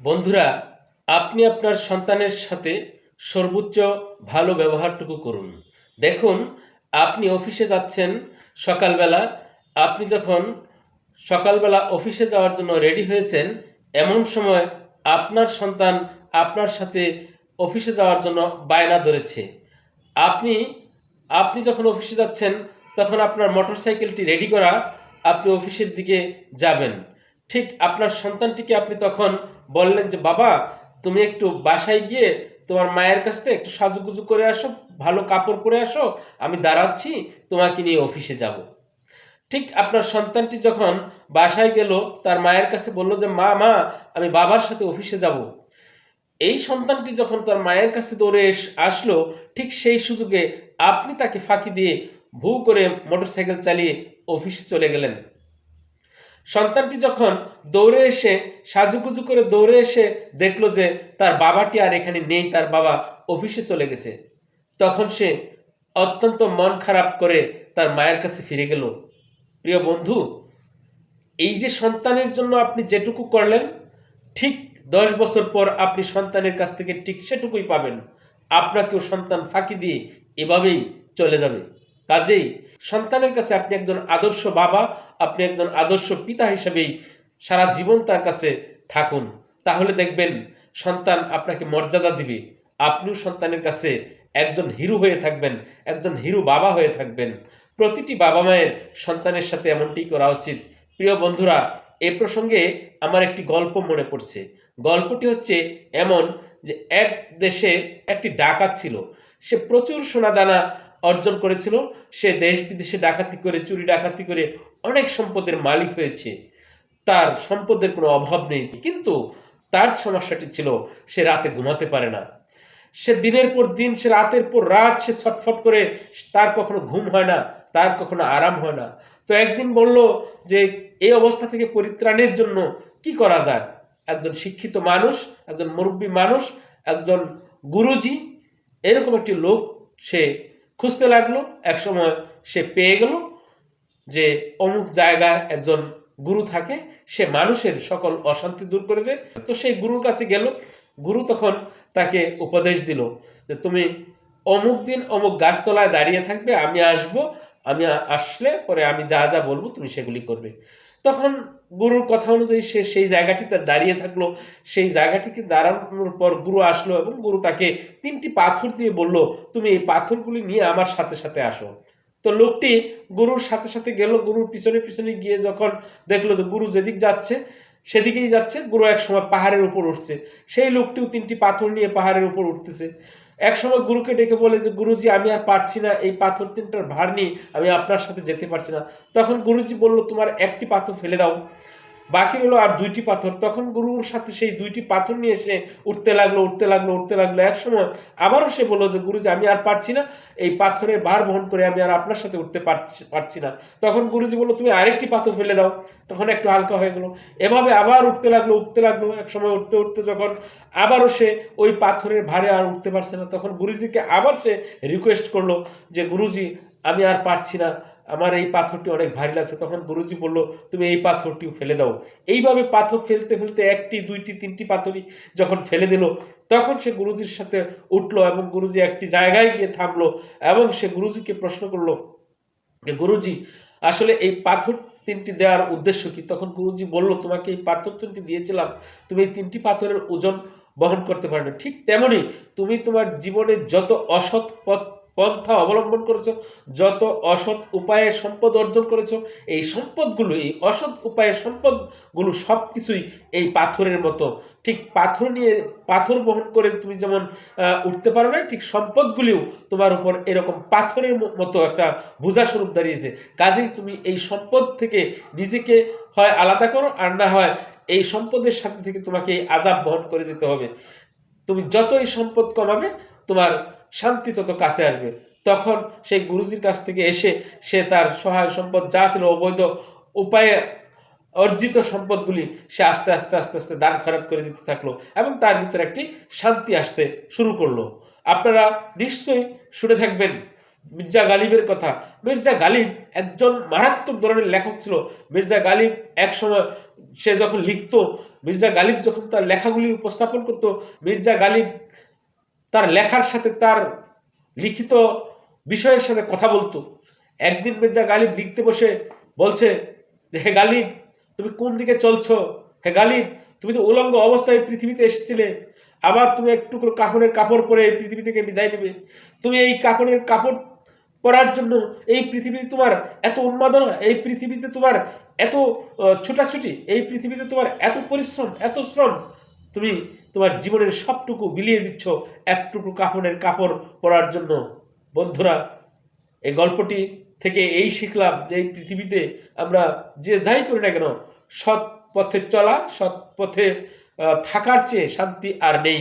বন্ধুরা, আপনি আপনার সন্তানের সাথে সর্বোচ্চ ভালো ব্যবহারটুকু করুন। দেখুন, আপনি অফিসে যাচ্ছেন, সকালবেলা আপনি যখন সকালবেলা অফিসে যাওয়ার জন্য রেডি হয়েছেন, এমন সময় আপনার সন্তান আপনার সাথে অফিসে যাওয়ার জন্য বায়না ধরেছে। আপনি আপনি যখন অফিসে যাচ্ছেন, তখন আপনার মোটরসাইকেলটি রেডি করা আপনি অফিসের দিকে যাবেন। ঠিক আপনার সন্তানটিকে আপনি তখন বললেন যে, বাবা, তুমি একটু বাসায় গিয়ে তোমার মায়ের কাছ থেকে একটু সাজুগুজু করে আসো, ভালো কাপড় পরে আসো, আমি দাঁড়াচ্ছি, তোমাকে নিয়ে অফিসে যাব। ঠিক আপনার সন্তানটি যখন বাসায় গেল, তার মায়ের কাছে বলল যে, মা মা, আমি বাবার সাথে অফিসে যাব। এই সন্তানটি যখন তার মায়ের কাছে দৌড়ে আসলো, ঠিক সেই সুযোগে আপনি তাকে ফাঁকি দিয়ে ভু করে মোটরসাইকেল চালিয়ে অফিসে চলে গেলেন। সন্তানটি যখন দৌড়ে এসে সাজুগুজু করে দৌড়ে এসে দেখল যে তার বাবাটি আর এখানে নেই, তার বাবা অফিসে চলে গেছে, তখন সে অত্যন্ত মন খারাপ করে তার মায়ের কাছে ফিরে গেল। প্রিয় বন্ধু, এই যে সন্তানের জন্য আপনি যেটুকু করলেন, ঠিক দশ বছর পর আপনি সন্তানের কাছ থেকে ঠিক সেটুকুই পাবেন। আপনাকেও সন্তান ফাঁকি দিয়ে এভাবেই চলে যাবে। কাজেই সন্তানের কাছে আপনি একজন আদর্শ বাবা, আপনি একজন আদর্শ পিতা হিসেবেই সারা জীবন তার কাছে থাকুন। তাহলে দেখবেন সন্তান আপনাকে মর্যাদা দিবে। আপনিও সন্তানের কাছে একজন হিরো হয়ে থাকবেন, একজন হিরো বাবা হয়ে থাকবেন। প্রতিটি বাবা মায়ের সন্তানের সাথে এমনটি করা উচিত। প্রিয় বন্ধুরা, এ প্রসঙ্গে আমার একটি গল্প মনে পড়ছে। গল্পটি হচ্ছে এমন যে এক দেশে একটি ডাকাত ছিল। সে প্রচুর সোনাদানা অর্জন করেছিল। সে দেশ বিদেশে ডাকাতি করে, চুরি ডাকাতি করে অনেক সম্পদের মালিক হয়েছে। তার সম্পদের কোনো অভাব নেই। কিন্তু তার সমস্যাটি ছিল, সে রাতে ঘুমাতে পারে না। সে দিনের পর দিন, সে রাতের পর রাত সে ছটফট করে, তার কখনো ঘুম হয় না, তার কখনো আরাম হয় না। তো একদিন বলল যে, এই অবস্থা থেকে পরিত্রাণের জন্য কি করা যায়? একজন শিক্ষিত মানুষ, একজন মুরব্বী মানুষ, একজন গুরুজি, এরকম একটি লোক সে খুঁজতে লাগল, একসময় সে পেয়ে গেল যে অমুক জায়গায় একজন গুরু থাকে, সে মানুষের সকল অশান্তি দূর করে দেয়। তো সেই গুরুর কাছে গেল, গুরু তখন তাকে উপদেশ দিল যে তুমি অমুক দিন অমুক গাছতলায় দাঁড়িয়ে থাকবে, আমি আসব, আমি আসলে পরে আমি যা যা বলব তুমি সেগুলি করবে। তখন গুরুর কথা অনুযায়ী সে সেই জায়গাটিতে দাঁড়িয়ে থাকল। সেই জায়গাটিতে দাঁড়ানোর পর গুরু আসলো এবং গুরু তাকে তিনটি পাথর দিয়ে বলল, তুমি এই পাথরগুলি নিয়ে আমার সাথে সাথে আসো। তো লোকটি গুরুর সাথে সাথে গেল। গুরুর পিছনে পিছনে গিয়ে যখন দেখল যে গুরু যেদিক যাচ্ছে, সেদিকেই যাচ্ছে, গুরু এক সময় পাহাড়ের উপর উঠছে। সেই লোকটিও তিনটি পাথর নিয়ে পাহাড়ের উপর উঠতেছে। এক সময় গুরুকে ডেকে বলে যে, গুরুজি, আমি আর পারছি না, এই পাথর তিনটার ভার নিয়ে আমি আপনার সাথে যেতে পারছি না। তখন গুরুজি বলল, তোমার একটি পাথর ফেলে দাও। বাকি হলো আর দুইটি পাথর। তখন গুরুর সাথে সেই দুইটি পাথর নিয়ে সে উঠতে লাগল উঠতে লাগল উঠতে লাগল। এক সময় আবারও সে বলল যে, গুরুজি, আমি আর পারছি না। এই পাথরের ভার বহন করে আমি আর আপনার সাথে উঠতে পারছি না। তখন গুরুজি বলল, তুমি আরেকটি পাথর ফেলে দাও। তখন একটু হালকা হয়ে গেলো। এভাবে আবার উঠতে লাগল উঠতে লাগল। এক সময় উঠতে উঠতে যখন আবারও সে ওই পাথরের ভারে আর উঠতে পারছে না, তখন গুরুজিকে আবার সে রিকোয়েস্ট করল যে, গুরুজি, আমি আর পারছি না। আমার এই পাথরটি অনেক ভারী লাগছে। তখন গুরুজি বলল, তুমি এই পাথরটিও ফেলে দাও। এইভাবে পাথর ফেলতে ফেলতে একটি, দুইটি, তিনটি পাথরই যখন ফেলে দিল, তখন সে গুরুজির সাথে উঠল এবং গুরুজি একটি জায়গায় গিয়ে থামলো এবং সে গুরুজিকে প্রশ্ন করল গুরুজি, আসলে এই পাথর তিনটি দেওয়ার উদ্দেশ্য কি? তখন গুরুজি বলল, তোমাকে এই পাথর তিনটি দিয়েছিলাম। তুমি এই তিনটি পাথরের ওজন বহন করতে পারবে। ঠিক তেমনি তুমি তোমার জীবনে যত অসৎ পথ পন্থা অবলম্বন করেছ, যত অসৎ উপায়ে সম্পদ অর্জন করেছ, এই সম্পদগুলো, এই অসৎ উপায়ে সম্পদগুলো সব কিছুই এই পাথরের মতো। ঠিক পাথর নিয়ে, পাথর বহন করে তুমি যেমন উঠতে পারো না ঠিক সম্পদগুলিও তোমার উপর এরকম পাথরের মতো একটা বোঝা স্বরূপ দাঁড়িয়েছে। কাজেই তুমি এই সম্পদ থেকে নিজেকে হয় আলাদা করো, আর না হয় এই সম্পদের সাথে থেকে তোমাকে এই আজাব বহন করে যেতে হবে। তুমি যত এই সম্পদ কমাবে, তোমার শান্তি তত কাছে আসবে। তখন সেই গুরুজির কাছ থেকে এসে সে তার সহায় সম্পদ যা ছিল অবৈধ উপায়ে অর্জিত সম্পদগুলি সে আস্তে আস্তে আস্তে আস্তে দান খরাত করে দিতে থাকল এবং তার ভিতরে একটি শান্তি আসতে শুরু করল। আপনারা নিশ্চয়ই শুনে থাকবেন, মির্জা গালিবের কথা। মির্জা গালিব একজন মারাত্মক ধরনের লেখক ছিল। মির্জা গালিব একসময় সে যখন লিখতো, মির্জা গালিব যখন তার লেখাগুলি উপস্থাপন করত, মির্জা গালিব তার লেখার সাথে তার লিখিত বিষয়ের সাথে কথা বলতো। একদিন মির্জা গালিব লিখতে বসে বলছে যে, হে গালিব, তুমি কোন দিকে চলছো? হে গালিব, তুমি তো উলঙ্গ অবস্থায় পৃথিবীতে এসেছিলে। আবার তুমি একটু কাপড়ের কাপড় পরে এই পৃথিবী থেকে বিদায় নেবে। তুমি এই কাপড়ের কাপড় পরার জন্য এই পৃথিবীতে তোমার এত উন্মাদনা, এই পৃথিবীতে তোমার এত ছোটাছুটি, এই পৃথিবীতে তোমার এত পরিশ্রম, এত শ্রম, তুমি তোমার জীবনের সবটুকু বিলিয়ে দিচ্ছ একটুকু কাপড়ের কাপড় পরার জন্য। বন্ধুরা, এই গল্পটি থেকে এই শিখলাম যে এই পৃথিবীতে আমরা যে যাই করি না কেন, সৎ পথে চলা, সৎ পথে থাকার চেয়ে শান্তি আর নেই।